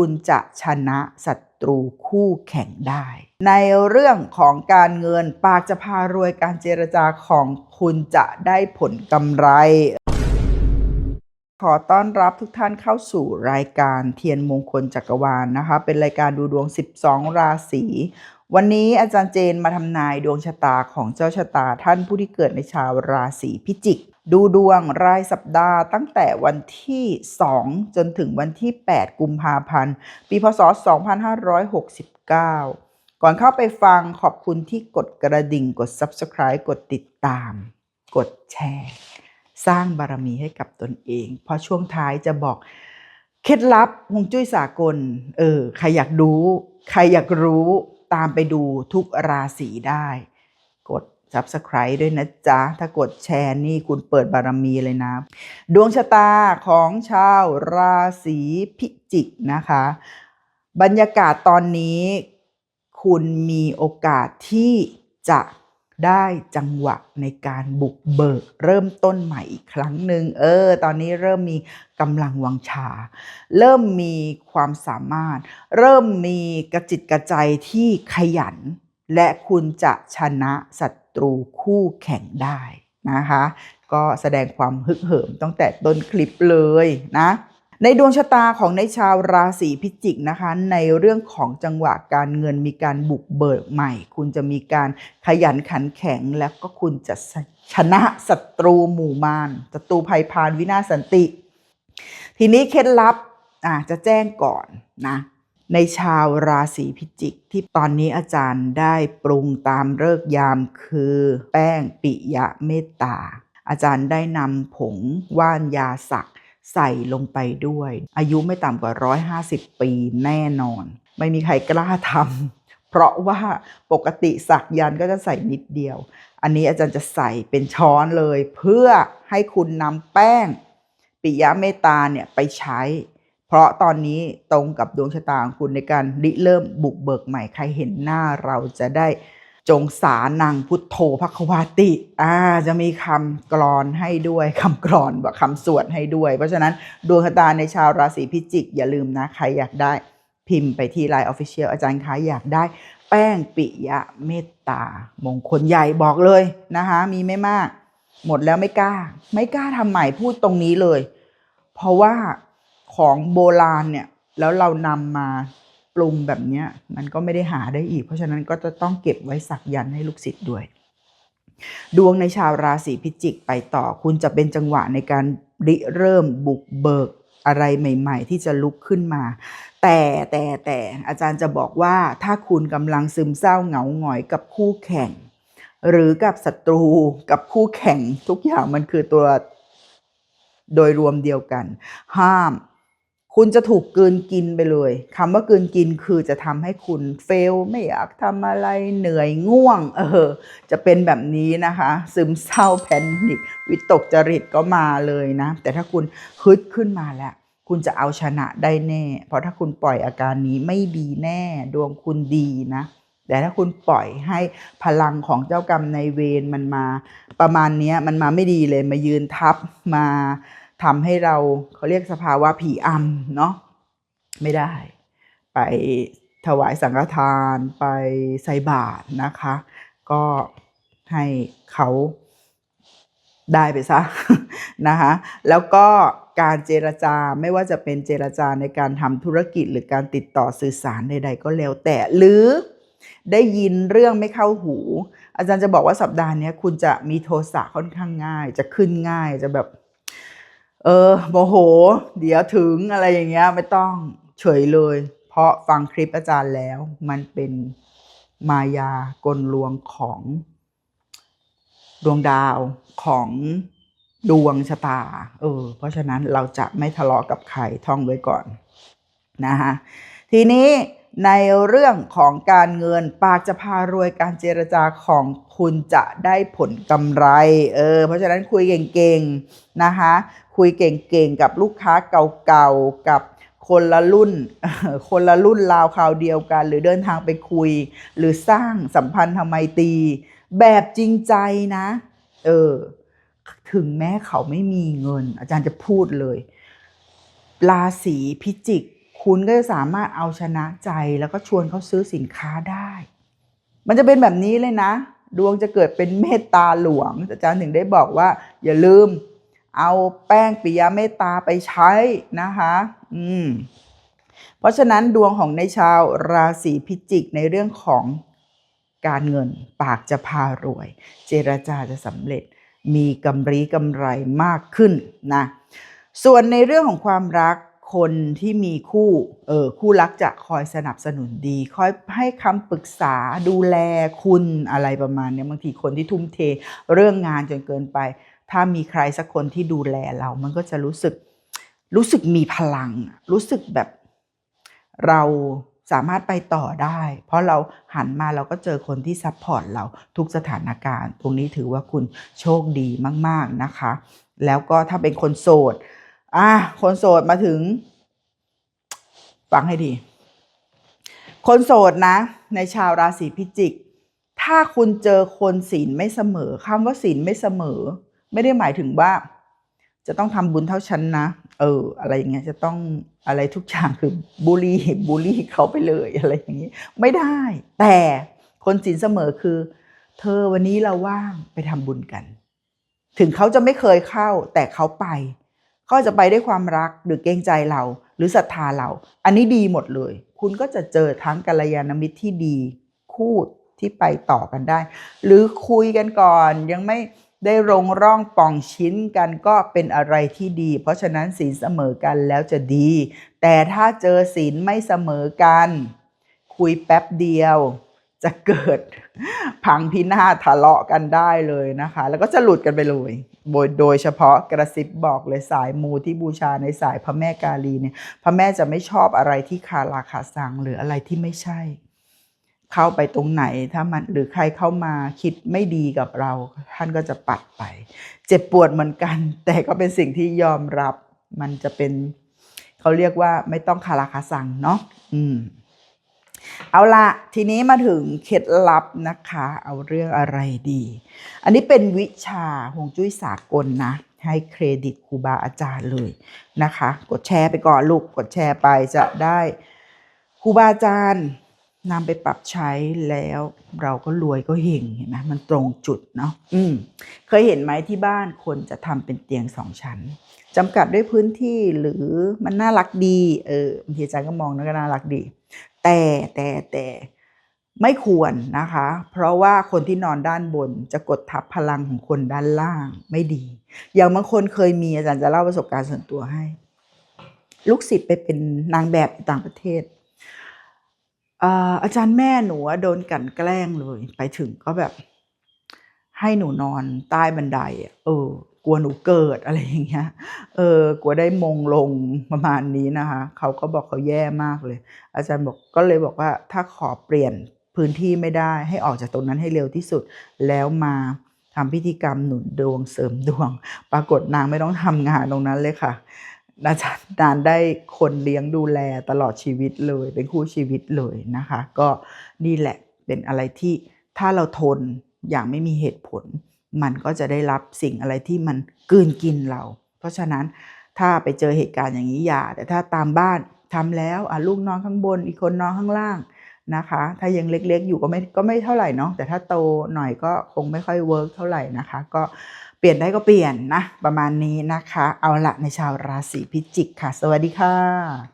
คุณจะชนะศัตรูคู่แข่งได้ ในเรื่องของการเงินปากจะพารวยการเจรจาของคุณจะได้ผลกำไร ขอต้อนรับทุกท่านเข้าสู่รายการเทียนมงคลจักรวาลนะคะ เป็นรายการดูดวง 12 ราศีวันนี้อาจารย์เจนมาทำนายดวงชะตาของเจ้าชะตาท่านผู้ที่เกิดในชาวราศีพิจิก ดูดวงรายสัปดาห์ตั้งแต่วันที่ 2 จนถึงวันที่ 8 กุมภาพันธ์ ปีพศ 2569 ก่อนเข้าไปฟังขอบคุณที่กดกระดิ่ง กด Subscribe กดติดตาม กดแชร์ สร้างบารมีให้กับตนเอง เพราะช่วงท้ายจะบอกเคล็ดลับฮวงจุ้ยสากล เออ ใครอยากรู้ ใครอยากรู้ตามไปดูทุกราศีได้ กด Subscribe ด้วยนะจ๊ะ ถ้ากดแชร์นี่คุณเปิดบารมีเลยนะ ดวงชะตาของชาวราศีพิจิกนะคะ บรรยากาศตอนนี้ คุณมีโอกาสที่จะได้จังหวะในการบุกเบิกเริ่มต้นใหม่อีกครั้งหนึ่งเออ ตอนนี้เริ่มมีกำลังวังชา เริ่มมีความสามารถ เริ่มมีกระจิตกระใจที่ขยัน และคุณจะชนะศัตรูคู่แข่งได้นะคะ ก็แสดงความฮึกเหิมตั้งแต่ต้นคลิปเลยนะในดวงชะตาของในชาวราศีพิจิกนะคะ ในเรื่องของจังหวะการเงินมีการบุกเบิกใหม่ คุณจะมีการขยันขันแข็งแล้วก็คุณจะชนะศัตรูหมู่มารศัตรูภัยพานวินาศสันติ ทีนี้เคล็ดลับอะจะแจ้งก่อนนะ ในชาวราศีพิจิกที่ตอนนี้อาจารย์ได้ปรุงตามเลิกยามคือ แป้งปิยะเมตตา อาจารย์ได้นำผงว่านยาสักใส่ลงไปด้วย อายุไม่ต่ำกว่า 150 ปีแน่นอน ไม่มีใครกล้าทำเพราะว่าปกติสักยันก็จะใส่นิดเดียว อันนี้อาจารย์จะใส่เป็นช้อนเลย เพื่อให้คุณนำแป้งปิยะเมตตาเนี่ยไปใช้ ราะตอนนี้ตรงกับดวงชะตาของคุณในการริเริ่มบุกเบิกใหม่ใครเห็นหน้าเราจะได้จงสานังพุทโธภควาติอ่าจะมีคำกรอนให้ด้วยคำกรอนแบบคำสวดให้ด้วย เพราะฉะนั้นดวงชะตาในชาวราศีพิจิก อย่าลืมนะ ใครอยากได้พิมพ์ไปที่ไลน์ออฟฟิเชียลอาจารย์คะอยากได้ แป้งปิยะเมตตามงคลใหญ่บอกเลยนะคะ มีไม่มาก หมดแล้วไม่กล้า ไม่กล้าทำใหม่พูดตรงนี้เลย เพราะว่า ของโบราณเนี่ยแล้วเรานำมาปรุงแบบนี้มันก็ไม่ได้หาได้อีก เพราะฉะนั้นก็จะต้องเก็บไว้สักยันต์ให้ลูกศิษย์ด้วย ดวงในชาวราศีพิจิกไปต่อ คุณจะเป็นจังหวะในการริเริ่มบุกเบิกอะไรใหม่ ๆ ที่จะลุกขึ้นมา แต่แต่แต่อาจารย์จะบอกว่าถ้าคุณกำลังซึมเศร้าเหงาหงอยกับคู่แข่ง หรือกับศัตรูกับคู่แข่งทุกอย่างมันคือตัวโดยรวมเดียวกัน ห้าม คุณจะถูกกลืนกินไปเลยคำว่ากลืนกินคือจะทำให้คุณเฟลไม่อยากทำอะไรเหนื่อยง่วง เออ จะเป็นแบบนี้นะคะ ซึมเศร้าแพนิควิตกจริตก็มาเลยนะ แต่ถ้าคุณฮึดขึ้นมาแล้วคุณจะเอาชนะได้แน่ เพราะถ้าคุณปล่อยอาการนี้ไม่ดีแน่ ดวงคุณดีนะ แต่ถ้าคุณปล่อยให้พลังของเจ้ากรรมในเวรมันมา ประมาณนี้มันมาไม่ดีเลยมายืนทับมา ทำให้เราเขาเรียกสภาวะผีอำเนาะไม่ได้ ไปถวายสังฆทานไปใส่บาตรนะคะ ก็ให้เขาได้ไปซะนะคะแล้วก็การเจรจาไม่ว่าจะเป็นเจรจาในการทำธุรกิจหรือการติดต่อสื่อสารใด ๆ ก็แล้วแต่หรือได้ยินเรื่องไม่เข้าหู อาจารย์จะบอกว่าสัปดาห์นี้คุณจะมีโทสะค่อนข้างง่าย จะขึ้นง่ายจะแบบ เออโมโห เดี๋ยวถึงอะไรอย่างเงี้ยไม่ต้องเฉยเลย เพราะฟังคลิปอาจารย์แล้ว มันเป็นมายากลลวงของดวงดาวของดวงชะตา เออ เพราะฉะนั้นเราจะไม่ทะเลาะกับใครท่องไว้ก่อนนะคะทีนี้ในเรื่องของการเงินปากจะพารวยการเจรจาของคุณจะได้ผลกำไร เออ เพราะฉะนั้นคุยเก่งๆนะคะ คุยเก่งๆกับลูกค้าเก่าๆกับคนละรุ่น คนละรุ่นราวคราวเดียวกัน หรือเดินทางไปคุย หรือสร้างสัมพันธ์ทำไมตี แบบจริงใจนะ เออ ถึงแม้เขาไม่มีเงิน อาจารย์จะพูดเลย ราศีพิจิก คุณก็จะสามารถเอาชนะใจแล้วก็ชวนเขาซื้อสินค้าได้ มันจะเป็นแบบนี้เลยนะ ดวงจะเกิดเป็นเมตตาหลวงอาจารย์ถึงได้บอกว่า อย่าลืม เอาแป้งปิยเมตตาไปใช้นะคะ อืม เพราะฉะนั้นดวงของในชาวราศีพิจิกในเรื่องของการเงินปากจะพารวย เจรจาจะสำเร็จ มีกำไรกำไรมากขึ้นนะ ส่วนในเรื่องของความรักคนที่มีคู่ เออคู่รักจะคอยสนับสนุนดี คอยให้คำปรึกษาดูแลคุณอะไรประมาณนี้บางทีคนที่ทุ่มเทเรื่องงานจนเกินไป ถ้ามีใครสักคนที่ดูแลเรา มันก็จะรู้สึกรู้สึกมีพลัง รู้สึกแบบเราสามารถไปต่อได้ เพราะเราหันมาเราก็เจอคนที่ซัพพอร์ตเราทุกสถานการณ์ ตรงนี้ถือว่าคุณโชคดีมาก ๆนะคะ แล้วก็ถ้าเป็นคนโสดอะคนโสดมาถึง ฟังให้ดี คนโสดนะ ในชาวราศีพิจิก ถ้าคุณเจอคนศีลไม่เสมอคำว่าศีลไม่เสมอ ไม่ได้หมายถึงว่า จะต้องทำบุญเท่าฉันนะ เออ อะไรอย่างเงี้ยจะต้องอะไรทุกอย่างคือบูลี่บูลี่เขาไปเลยอะไรอย่างงี้ ไม่ได้ แต่คนศีลเสมอคือ เธอวันนี้เราว่างไปทำบุญกัน ถึงเขาจะไม่เคยเข้า แต่เขาไปเขาจะไปด้วยความรักหรือเกรงใจเรา หรือศรัทธาเรา อันนี้ดีหมดเลย คุณก็จะเจอทั้งกัลยาณมิตรที่ดี คู่ที่ไปต่อกันได้ หรือคุยกันก่อนยังไม่ ได้ลงร่องป่องชิ้นกันก็เป็นอะไรที่ดี เพราะฉะนั้นศีลเสมอกันแล้วจะดี แต่ถ้าเจอศีลไม่เสมอกัน คุยแป๊บเดียว จะเกิดพังพินาศทะเลาะกันได้เลยนะคะ แล้วก็จะหลุดกันไปเลยโดยโดยเฉพาะกระซิบบอกเลยสายมูที่บูชาในสายพระแม่กาลีเนี่ยพระแม่จะไม่ชอบอะไรที่คาราคาซังหรืออะไรที่ไม่ใช่ เข้าไปตรงไหนถ้ามันหรือใครเข้ามาคิดไม่ดีกับเรา ท่านก็จะปัดไป เจ็บปวดเหมือนกัน แต่ก็เป็นสิ่งที่ยอมรับ มันจะเป็นเขาเรียกว่าไม่ต้องคาราคาซังเนาะอืมเอาละทีนี้มาถึงเคล็ดลับนะคะ เอาเรื่องอะไรดี อันนี้เป็นวิชาฮวงจุ้ยสากลนะ ให้เครดิตครูบาอาจารย์เลยนะคะ กดแชร์ไปก่อนลูกกดแชร์ไปจะได้ครูบาอาจารย์ นำไปปรับใช้แล้วเราก็รวยก็เฮงเห็นไหมมันตรงจุดเนาะอืมเคยเห็นไหมที่บ้านคนจะทำเป็นเตียงสองชั้นจำกัดด้วยพื้นที่หรือมันน่ารักดี เออบางทีอาจารย์ก็มองแล้วก็น่ารักดี แต่แต่แต่ไม่ควรนะคะ เพราะว่าคนที่นอนด้านบนจะกดทับพลังของคนด้านล่างไม่ดี อย่างบางคนเคยมีอาจารย์จะเล่าประสบการณ์ส่วนตัวให้ ลูกศิษย์ไปเป็นนางแบบต่างประเทศ อาจารย์แม่หนูโดนกันแกล้งเลย ไปถึงก็แบบ ให้หนูนอนใต้บันไดเออ กลัวหนูเกิดอะไรอย่างเงี้ย เออ กลัวได้มงลงประมาณนี้นะคะ เขาก็บอกเขาแย่มากเลย อาจารย์บอกก็เลยบอกว่า ถ้าขอเปลี่ยนพื้นที่ไม่ได้ ให้ออกจากตรงนั้นให้เร็วที่สุด แล้วมาทำพิธีกรรมหนุนดวงเสริมดวง ปรากฏนางไม่ต้องทำงานตรงนั้นเลยค่ะ อาจารย์นานได้คนเลี้ยงดูแลตลอดชีวิตเลย เป็นคู่ชีวิตเลยนะคะ ก็นี่แหละเป็นอะไรที่ถ้าเราทนอย่างไม่มีเหตุผล มันก็จะได้รับสิ่งอะไรที่มันกืนกินเรา เพราะฉะนั้นถ้าไปเจอเหตุการณ์อย่างนี้อย่า แต่ถ้าตามบ้านทำแล้วลูกนอนข้างบน อีกคนนอนข้างล่างนะคะ ถ้ายังเล็กๆ อยู่ก็ไม่ก็ไม่เท่าไหร่เนาะแต่ถ้าโตหน่อยก็คงไม่ค่อยเวิร์กเท่าไหร่นะคะ ก็ ปลี่ยนได้ก็เปลี่ยนนะ ประมาณนี้นะคะ เอาละในชาวราศีพิจิกค่ะ สวัสดีค่ะ